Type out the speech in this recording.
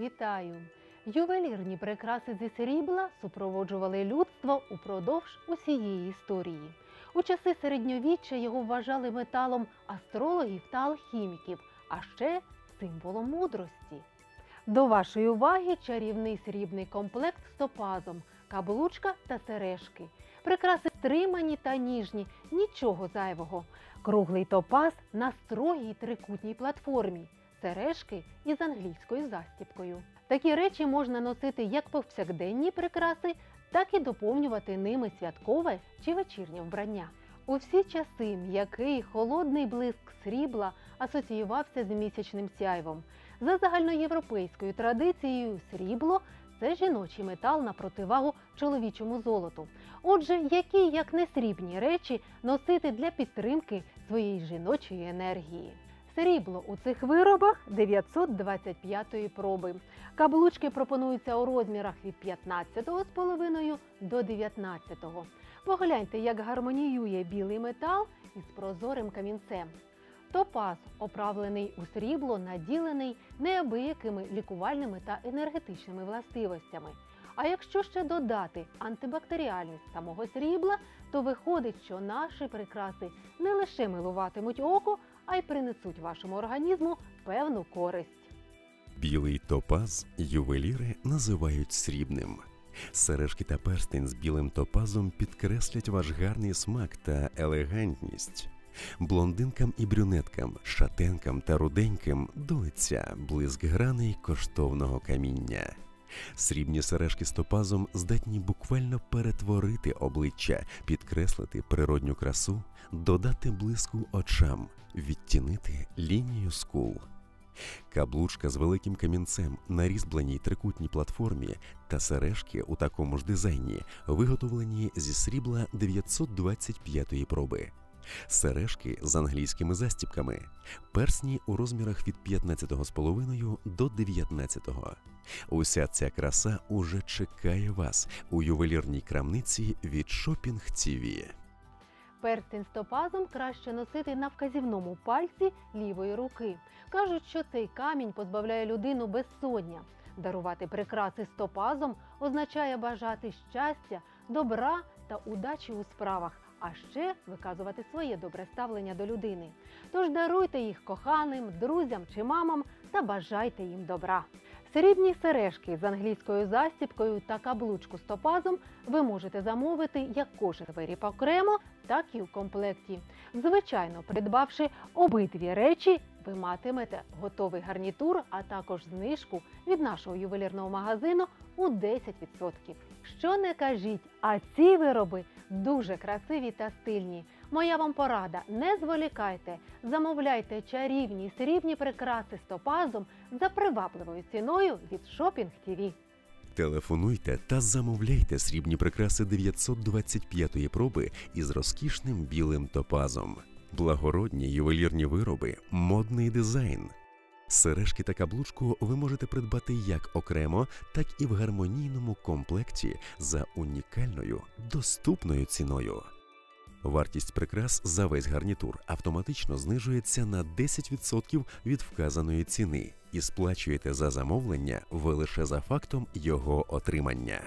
Вітаю! Ювелірні прикраси зі срібла супроводжували людство упродовж усієї історії. У часи середньовіччя його вважали металом астрологів та алхіміків, а ще символом мудрості. До вашої уваги чарівний срібний комплект з топазом, каблучка та сережки. Прикраси стримані та ніжні, нічого зайвого. Круглий топаз на строгій трикутній платформі, сережки із англійською застіпкою. Такі речі можна носити як повсякденні прикраси, так і доповнювати ними святкове чи вечірнє вбрання. У всі часи м'який холодний блиск срібла асоціювався з місячним сяйвом. За загальноєвропейською традицією, срібло це жіночий метал на противагу чоловічому золоту. Отже, які як не срібні речі носити для підтримки своєї жіночої енергії. Срібло у цих виробах 925 проби. Каблучки пропонуються у розмірах від 15,5 до 19. Погляньте, як гармоніює білий метал із прозорим камінцем. Топаз, оправлений у срібло, наділений неабиякими лікувальними та енергетичними властивостями. А якщо ще додати антибактеріальність самого срібла, то виходить, що наші прикраси не лише милуватимуть око, а й принесуть вашому організму певну користь. Білий топаз ювеліри називають срібним. Сережки та перстень з білим топазом підкреслять ваш гарний смак та елегантність. Блондинкам і брюнеткам, шатенкам та руденьким до лиця блиск граней коштовного каміння. Срібні сережки з топазом здатні буквально перетворити обличчя, підкреслити природню красу, додати блиску очам, відтінити лінію скул. Каблучка з великим камінцем на різьбленій трикутній платформі та сережки у такому ж дизайні, виготовлені зі срібла 925-ї проби. Сережки з англійськими застіпками, персні у розмірах від 15,5 до 19. Уся ця краса уже чекає вас у ювелірній крамниці від Shopping TV. Перстень з топазом краще носити на вказівному пальці лівої руки. Кажуть, що цей камінь позбавляє людину безсоння. Дарувати прикраси з топазом означає бажати щастя, добра та удачі у справах, а ще виказувати своє добре ставлення до людини. Тож даруйте їх коханим, друзям чи мамам та бажайте їм добра. Срібні сережки з англійською застіпкою та каблучку з топазом ви можете замовити як кожен виріб окремо, так і у комплекті. Звичайно, придбавши обидві речі, ви матимете готовий гарнітур, а також знижку від нашого ювелірного магазину у 10%. Що не кажіть, а ці вироби дуже красиві та стильні. Моя вам порада: не зволікайте, замовляйте чарівні срібні прикраси з топазом за привабливою ціною від Shopping TV. Телефонуйте та замовляйте срібні прикраси 925-ї проби із розкішним білим топазом, благородні ювелірні вироби, модний дизайн. Сережки та каблучку ви можете придбати як окремо, так і в гармонійному комплекті за унікальною доступною ціною. Вартість прикрас за весь гарнітур автоматично знижується на 10% від вказаної ціни і сплачуєте за замовлення ви лише за фактом його отримання.